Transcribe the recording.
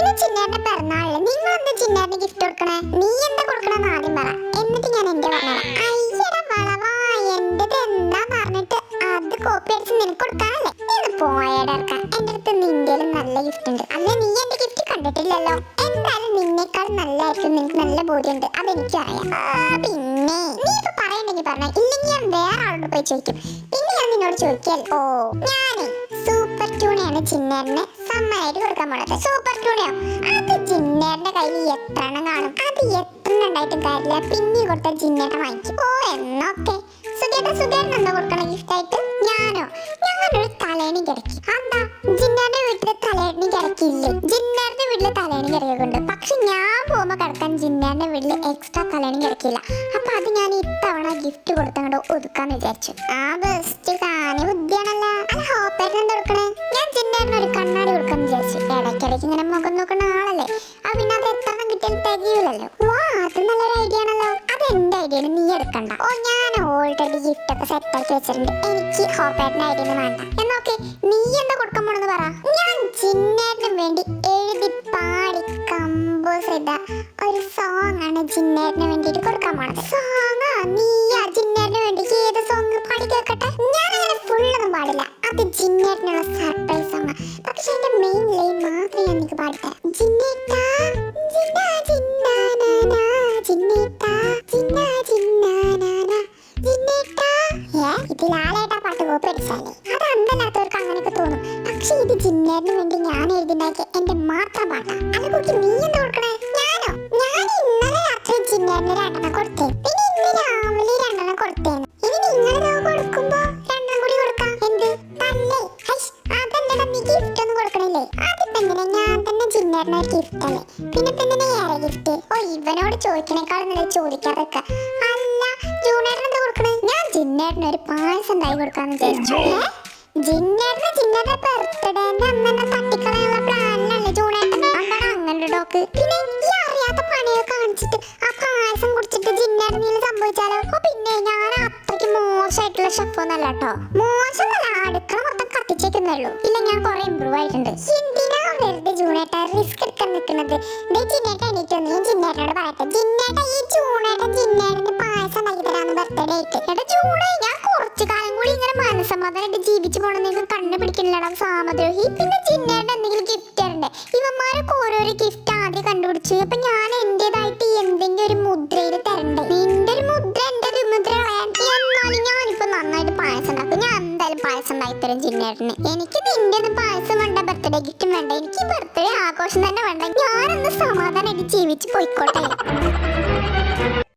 ഇത് ചിന്നേന്റെ പിറന്നാളല്ലേ നിങ്ങൾ എന്താ ചിന്നേന്റെ ഗിഫ്റ്റ് കൊടുക്കണേ? നീ എന്താ കൊടുക്കണെന്ന് ആദ്യം പറ. എന്നിട്ട് ഞാൻ എന്റെ പറഞ്ഞോളാം അയ്യടാ വളവാ എന്റേത് എന്താ പറഞ്ഞിട്ട്? അത് കോപ്പി അടിച്ച് നിനക്ക് കൊടുക്കാനല്ലേ? ഇത് പോയടാ ഇറക്കാൻ എന്റെ അടുത്ത് നിന്റെയിലും നല്ല ഗിഫ്റ്റ് ഉണ്ട്. അല്ല നീ എന്റെ ഗിഫ്റ്റ് കണ്ടിട്ടില്ലല്ലോ? എന്തായാലും നിന്നേക്കാൾ നല്ലതായിരിക്കും നിനക്ക് നല്ല ബോധ്യമുണ്ട്. അതെനിക്കറിയാം. പിന്നെ നീ ഇപ്പൊ പറയണ്ടെങ്കിൽ പറഞ്ഞ. ഇല്ലെങ്കിൽ ഞാൻ വേറെ ആളോട് പോയി ചോദിക്കും. പിന്നെ ഞാൻ നിന്നോട് ചോദിക്കൽ. ഓ ഞാനേ സൂപ്പർ ട്യൂണയാണ് ചിന്നേറിന് കൊടുക്കാൻ പോണത്. സൂപ്പർ ട്യൂണയോ അത് ചിന്നേറിന്റെ കയ്യിൽ എത്ര കാണും? അത് എത്ര ഉണ്ടായിട്ടും കാര്യമില്ല. പിന്നെ കൊടുത്ത ചിന്നേട്ട വാങ്ങിക്കും. ഓ എന്നൊക്കെ. സുഖേട്ട സുഖേട്ടൻ കൊടുക്കണ ഗിഫ്റ്റ് ഞാനോ? ഞാനൊരു തലേണി കിടക്കി. എന്താ പക്ഷെ ഞാൻ പോകുമ്പോൾ കിടക്കാൻ ജിന്നാന്റെ വീട്ടിൽ എക്സ്ട്രാ തലേണി കിടക്കില്ല അപ്പൊ അത് ഞാൻ ഇത്തവണ ഗിഫ്റ്റ് കൊടുത്തങ്ങോട്ട് ഒതുക്കാന്ന് വിചാരിച്ചു. ആ ബെസ്റ്റ് കാനി ബുദ്ധിയാണല്ലോ. ഹോപ്പേട്ടൻ എന്താ കൊടുക്കണേ? ഞാൻ ജിന്നാറിന് ഒരു കണ്ണാടി കൊടുക്കാന്ന് വിചാരിച്ചു. ഇടയ്ക്കിടയ്ക്ക് ഇങ്ങനെ മുഖം നോക്കുന്ന ആളല്ലേ. ആ പിന്നെ അത് എത്ര കിട്ടിയാലും തികയില്ലല്ലോ വാ അത് നല്ലൊരു ഐഡിയ ആണല്ലോ. അത് എന്റെ ഐഡിയ നീ എടുക്കണ്ട. ഓ ഞാൻ ഓൾറെഡി ഗിഫ്റ്റ് ഒക്കെ സെറ്റ് ആക്കി വെച്ചിട്ടുണ്ട്. എനിക്ക് ഹോപ്പേട്ടന്റെ ഐഡിയ വേണ്ട. എന്നോക്കെ നീ എന്താ കൊടുക്കാൻ പോണെന്ന് പറ. ഞാൻ ജിന്നേറിന് ഒരു സോങ് ആണ് ജിന്നേറിന് വേണ്ടിയിട്ട് കൊടുക്കാൻ പോണത്. സോങ്ങാ നീയാ ജിന്നേറിന് വേണ്ടി ഏത് സോങ് പാടി കേൾക്കട്ടെ? അങ്ങനെ ഫുള്ളൊന്നും പാടില്ല. അത് ജിന്നേറിനുള്ള സർപ്രൈസ് സോങ് പക്ഷെ എന്റെ മെയിൻ ലൈൻ മാത്രമേ ഞാൻ നിനക്ക് പാടിത്തരാം ജിന്നേട്ടാ ജിന്നാ ജിന്നേട്ടാ ജിന്നാ ജിന്നേട്ടാ. പാട്ട് അത് അങ്ങനെയൊക്കെ തോന്നും. പക്ഷെ ഇത് ജിന്നേറിന് വേണ്ടി ഞാൻ എഴുതിണ്ടാക്കിയ എന്റെ മാത്രം പാട്ടാ. അത് കുട്ടി നീ എന്താ കൊടുക്കണേ തന്നെ ഒരു ഗിഫ്റ്റ് അല്ലേ പിന്നെ എന്തിനാ ഏറെ ഗിഫ്റ്റ് ഓ ഇവനോട് ചോദിക്കണേക്കാളും നല്ല ചോദിക്കാതെ അല്ല ജൂണേട്ടൻ എന്താ കൊടുക്കണേ? ഞാൻ ജിന്നേട്ടന് ഒരു പായസം ഉണ്ടായി കൊടുക്കാന്ന് വിചാരിച്ചു? ജിന്നേട്ടന് ജിന്നേട്ടന്റെ ബർത്ത്ഡേന്റെ അന്ന് തന്നെ തട്ടിക്കളയാനുള്ള പ്ലാനിലല്ലേ ജൂണേട്ടൻ എന്താണ് അങ്ങനെ ഡോക്ക്. പിന്നെ ഈ അറിയാത്ത പണിയൊക്കെ കാണിച്ചിട്ട് ആ പായസം കുടിച്ചിട്ട് ജിന്നേട്ടനിൽ സംഭവിച്ചാലോ? ഓ പിന്നെ ഞാൻ അത്രയ്ക്ക് മോശമായിട്ടുള്ള ഷെഫൊന്നല്ല കേട്ടോ. മോശം അടുക്കള മൊത്തം കത്തിച്ചേക്കുന്നേ ഇല്ല ഞാൻ കുറെ ഇമ്പ്രൂവ് ആയിട്ടുണ്ട്. എന്തിനാ വെറുതെ ജൂണേട്ട റിസ്ക് എടുക്കാൻ നിൽക്കുന്നത്. ദേ ജിന്നേട്ട എണീറ്റ് വന്ന്. ഞാൻ ജിന്നേട്ടനോട് പറയട്ടെ. ജിന്നേട്ട ഈ ജൂണേട്ടൻ ജിന്നേട്ടന് പായസം ഉണ്ടാക്കി തരാന്ന് ബർത്ത്ഡേ ആയിട്ട് എടാ ജൂണേ ഞാൻ കുറച്ചു കാലം കൂടി ഇങ്ങനെ മനസ്സമാധാനമായിട്ട് ജീവിച്ചു പോണെന്നെങ്കിൽ കണ്ണു പിടിക്കണില്ലടാ സാമദ്രോഹി. പിന്നെ ജിന്നേട്ടൻ എന്തെങ്കിലും ഗിഫ്റ്റ് തരണ്ടേ? ഇവന്മാരൊക്കെ ഓരോരോ ഗിഫ്റ്റ് പായസം ഉണ്ടാക്കി തരും ജിന്നേട്ടന്. എനിക്ക് നിന്റെ ഒന്നും പായസം വേണ്ട ബർത്ത്ഡേ ഗിഫ്റ്റും വേണ്ട. എനിക്ക് ബർത്ത്ഡേ ആഘോഷം തന്നെ വേണ്ട. ഞാനൊന്ന് സമാധാനമായിട്ട് ജീവിച്ച് പോയിക്കോട്ടെ.